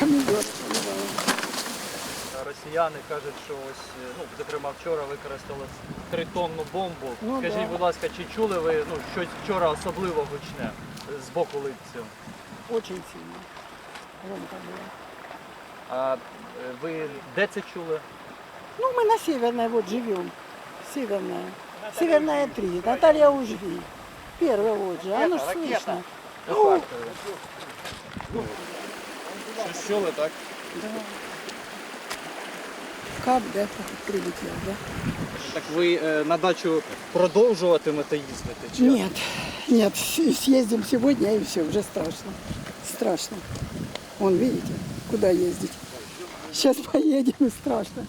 Помидоры поливаем. Росіяни кажуть, що ось, е, ну, зокрема, вчора використали тритонну бомбу. Ну, Скажіть, да. будь ласка, чи чули ви ну, щось вчора особливо гучне е, з боку лицю? Очень сильно. Громко было. А е, ви де це чули? Ну, мы на Северной вот живем. Северная. Северная 3. Наталья Ужви. Первая вот же. Оно ж слышно. У Харкові. Чули, так? Да. Кап, да, прилетел, да? Так ви е, на дачу продовжуватимете їздити? Чи? Нет, нет, съездим сегодня и все, уже страшно. Страшно. Вон, видите, куда ездить. Сейчас поедем и страшно.